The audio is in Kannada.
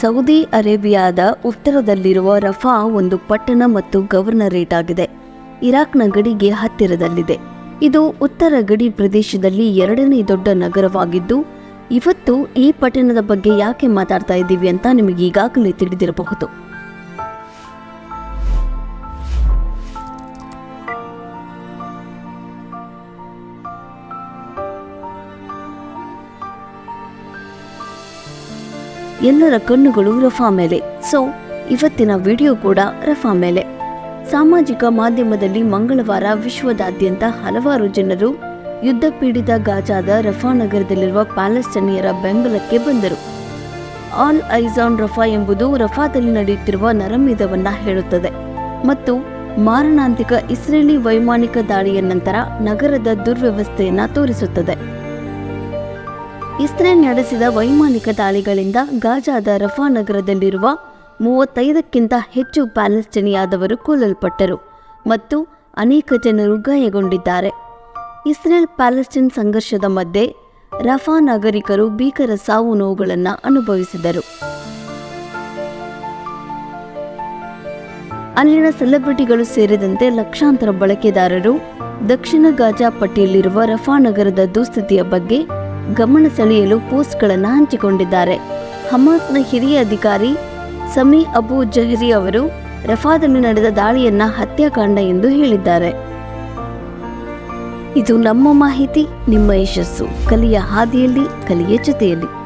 ಸೌದಿ ಅರೇಬಿಯಾದ ಉತ್ತರದಲ್ಲಿರುವ ರಫಾ ಒಂದು ಪಟ್ಟಣ ಮತ್ತು ಗವರ್ನರೇಟ್ ಆಗಿದೆ. ಇರಾಕ್ನ ಗಡಿಗೆ ಹತ್ತಿರದಲ್ಲಿದೆ. ಇದು ಉತ್ತರ ಗಡಿ ಪ್ರದೇಶದಲ್ಲಿ ಎರಡನೇ ದೊಡ್ಡ ನಗರವಾಗಿದ್ದು, ಇವತ್ತು ಈ ಪಟ್ಟಣದ ಬಗ್ಗೆ ಯಾಕೆ ಮಾತಾಡ್ತಾ ಇದ್ದೀವಿ ಅಂತ ನಿಮಗೆ ಈಗಾಗಲೇ ತಿಳಿದಿರಬಹುದು. ಎಲ್ಲರ ಕಣ್ಣುಗಳು ರಫಾ ಮೇಲೆ. ಸೊ ಇವತ್ತಿನ ವಿಡಿಯೋ ಕೂಡ ರಫಾ ಮೇಲೆ. ಸಾಮಾಜಿಕ ಮಾಧ್ಯಮದಲ್ಲಿ ಮಂಗಳವಾರ ವಿಶ್ವದಾದ್ಯಂತ ಹಲವಾರು ಜನರು ಯುದ್ಧ ಪೀಡಿತ ಗಾಜಾದ ರಫಾ ನಗರದಲ್ಲಿರುವ ಪ್ಯಾಲೆಸ್ಟೈನಿಯರ ಬೆಂಬಲಕ್ಕೆ ಬಂದರು. ಆಲ್ ಐಜಾನ್ ರಫಾ ಎಂಬುದು ರಫಾದಲ್ಲಿ ನಡೆಯುತ್ತಿರುವ ನರಮೇಧವನ್ನ ಹೇಳುತ್ತದೆ. ಮತ್ತು ಮಾರಣಾಂತಿಕ ಇಸ್ರೇಲಿ ವೈಮಾನಿಕ ದಾಳಿಯ ನಂತರ ನಗರದ ದುರ್ವ್ಯವಸ್ಥೆಯನ್ನ ತೋರಿಸುತ್ತದೆ. ಇಸ್ರೇಲ್ ನಡೆಸಿದ ವೈಮಾನಿಕ ದಾಳಿಗಳಿಂದ ಗಾಜಾದ ರಫಾ ನಗರದಲ್ಲಿರುವ ಮೂವತ್ತೈದಕ್ಕಿಂತ ಹೆಚ್ಚು ಪ್ಯಾಲೆಸ್ಟಿನಿಯಾದವರು ಕೊಲ್ಲಲ್ಪಟ್ಟರು ಮತ್ತು ಅನೇಕ ಜನರು ಗಾಯಗೊಂಡಿದ್ದಾರೆ. ಇಸ್ರೇಲ್ ಪ್ಯಾಲೆಸ್ಟೈನ್ ಸಂಘರ್ಷದ ಮಧ್ಯೆ ರಫಾ ನಾಗರಿಕರು ಭೀಕರ ಸಾವು ನೋವುಗಳನ್ನು ಅನುಭವಿಸಿದರು. ಅಲ್ಲಿನ ಸೆಲೆಬ್ರಿಟಿಗಳು ಸೇರಿದಂತೆ ಲಕ್ಷಾಂತರ ಬಳಕೆದಾರರು ದಕ್ಷಿಣ ಗಾಜಾ ಪಟ್ಟಿಯಲ್ಲಿರುವ ರಫಾ ನಗರದ ದುಸ್ಥಿತಿಯ ಬಗ್ಗೆ ಗಮನ ಸೆಳೆಯಲು ಪೋಸ್ಟ್ಗಳನ್ನು ಹಂಚಿಕೊಂಡಿದ್ದಾರೆ. ಹಮಾಸ್ನ ಹಿರಿಯ ಅಧಿಕಾರಿ ಸಮಿ ಅಬು ಜಹರಿ ಅವರು ರಫಾದಲ್ಲಿ ನಡೆದ ದಾಳಿಯನ್ನ ಹತ್ಯಾಕಾಂಡ ಎಂದು ಹೇಳಿದ್ದಾರೆ. ಇದು ನಮ್ಮ ಮಾಹಿತಿ, ನಿಮ್ಮ ಯಶಸ್ಸು. ಕಲಿಯ ಹಾದಿಯಲ್ಲಿ, ಕಲಿಯ ಜೊತೆಯಲ್ಲಿ.